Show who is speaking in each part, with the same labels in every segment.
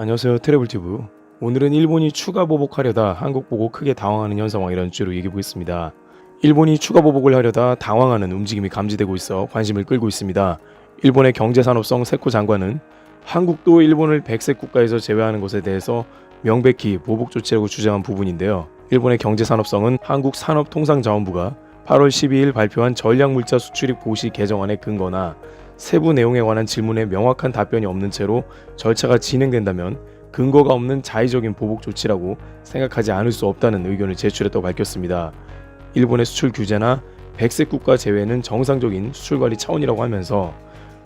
Speaker 1: 안녕하세요 트래블튜브. 오늘은 일본이 추가 보복하려다 한국 보고 크게 당황하는 현 상황이라는 주제로 얘기해 보겠습니다. 일본이 추가 보복을 하려다 당황하는 움직임이 감지되고 있어 관심을 끌고 있습니다. 일본의 경제산업성 세코 장관은 한국도 일본을 백색 국가에서 제외하는 것에 대해서 명백히 보복 조치라고 주장한 부분인데요. 일본의 경제산업성은 한국 산업통상자원부가 8월 12일 발표한 전략물자 수출입 고시 개정안의 근거나 세부 내용에 관한 질문에 명확한 답변이 없는 채로 절차가 진행된다면 근거가 없는 자의적인 보복 조치라고 생각하지 않을 수 없다는 의견을 제출했다고 밝혔습니다. 일본의 수출 규제나 백색 국가 제외는 정상적인 수출 관리 차원이라고 하면서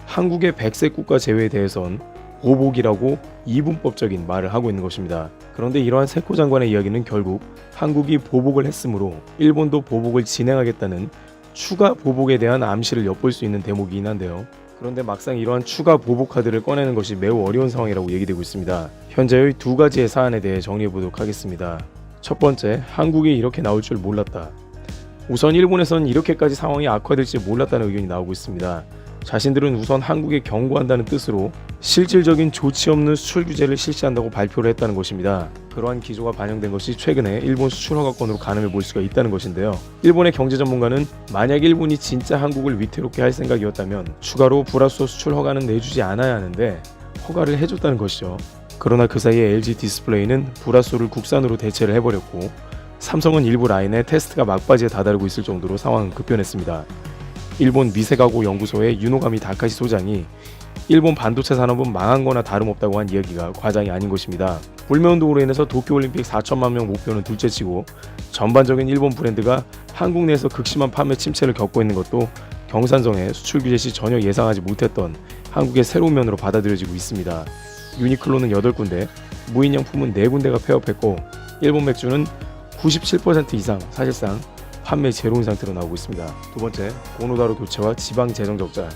Speaker 1: 한국의 백색 국가 제외에 대해선 보복이라고 이분법적인 말을 하고 있는 것입니다. 그런데 이러한 세코 장관의 이야기는 결국 한국이 보복을 했으므로 일본도 보복을 진행하겠다는 추가 보복에 대한 암시를 엿볼 수 있는 대목이긴 한데요. 그런데 막상 이러한 추가 보복 카드를 꺼내는 것이 매우 어려운 상황이라고 얘기되고 있습니다. 현재의 두 가지의 사안에 대해 정리해 보도록 하겠습니다. 첫 번째, 한국이 이렇게 나올 줄 몰랐다. 우선 일본에선 이렇게까지 상황이 악화될지 몰랐다는 의견이 나오고 있습니다. 자신들은 우선 한국에 경고한다는 뜻으로 실질적인 조치 없는 수출 규제를 실시한다고 발표를 했다는 것입니다. 그러한 기조가 반영된 것이 최근에 일본 수출 허가권으로 가늠해 볼 수가 있다는 것인데요. 일본의 경제 전문가는 만약 일본이 진짜 한국을 위태롭게 할 생각이었다면 추가로 불화소 수출 허가는 내주지 않아야 하는데 허가를 해줬다는 것이죠. 그러나 그 사이에 LG 디스플레이는 불화소를 국산으로 대체를 해버렸고 삼성은 일부 라인에 테스트가 막바지에 다다르고 있을 정도로 상황은 급변했습니다. 일본 미세가고 연구소의 유노가미 다카시 소장이 일본 반도체 산업은 망한 거나 다름없다고 한 이야기가 과장이 아닌 것입니다. 불매운동으로 인해서 도쿄올림픽 4천만 명 목표는 둘째치고 전반적인 일본 브랜드가 한국 내에서 극심한 판매 침체를 겪고 있는 것도 경산성의 수출 규제 시 전혀 예상하지 못했던 한국의 새로운 면으로 받아들여지고 있습니다. 유니클로는 8군데, 무인양품은 4군데가 폐업했고 일본 맥주는 97% 이상 사실상 판매 제로인 상태로 나오고 있습니다. 두 번째, 고노다로 교체와 지방 재정 적자.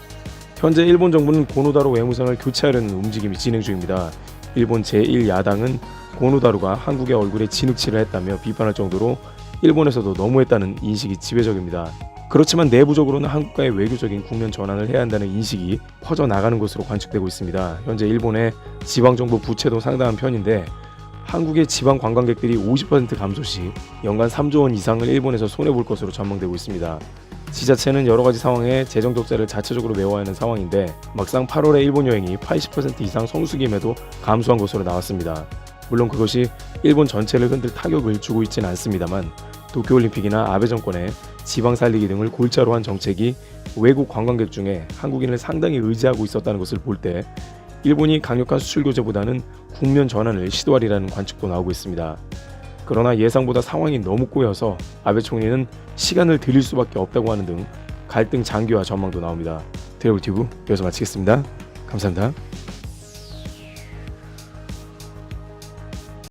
Speaker 1: 현재 일본 정부는 고노다로 외무상을 교체하려는 움직임이 진행 중입니다. 일본 제1야당은 고노다루가 한국의 얼굴에 진흙칠을 했다며 비판할 정도로 일본에서도 너무했다는 인식이 지배적입니다. 그렇지만 내부적으로는 한국과의 외교적인 국면 전환을 해야 한다는 인식이 퍼져 나가는 것으로 관측되고 있습니다. 현재 일본의 지방 정부 부채도 상당한 편인데 한국의 지방 관광객들이 50% 감소 시 연간 3조 원 이상을 일본에서 손해 볼 것으로 전망되고 있습니다. 지자체는 여러 가지 상황에 재정 적자를 자체적으로 메워야 하는 상황인데 막상 8월에 일본 여행이 80% 이상 성수기임에도 감소한 것으로 나왔습니다. 물론 그것이 일본 전체를 흔들 타격을 주고 있지는 않습니다만 도쿄올림픽이나 아베 정권의 지방 살리기 등을 골자로 한 정책이 외국 관광객 중에 한국인을 상당히 의지하고 있었다는 것을 볼 때 일본이 강력한 수출 규제보다는 국면 전환을 시도하리라는 관측도 나오고 있습니다. 그러나 예상보다 상황이 너무 꼬여서 아베 총리는 시간을 들일 수밖에 없다고 하는 등 갈등 장기화 전망도 나옵니다. 트래블 튜브 여기서 마치겠습니다. 감사합니다.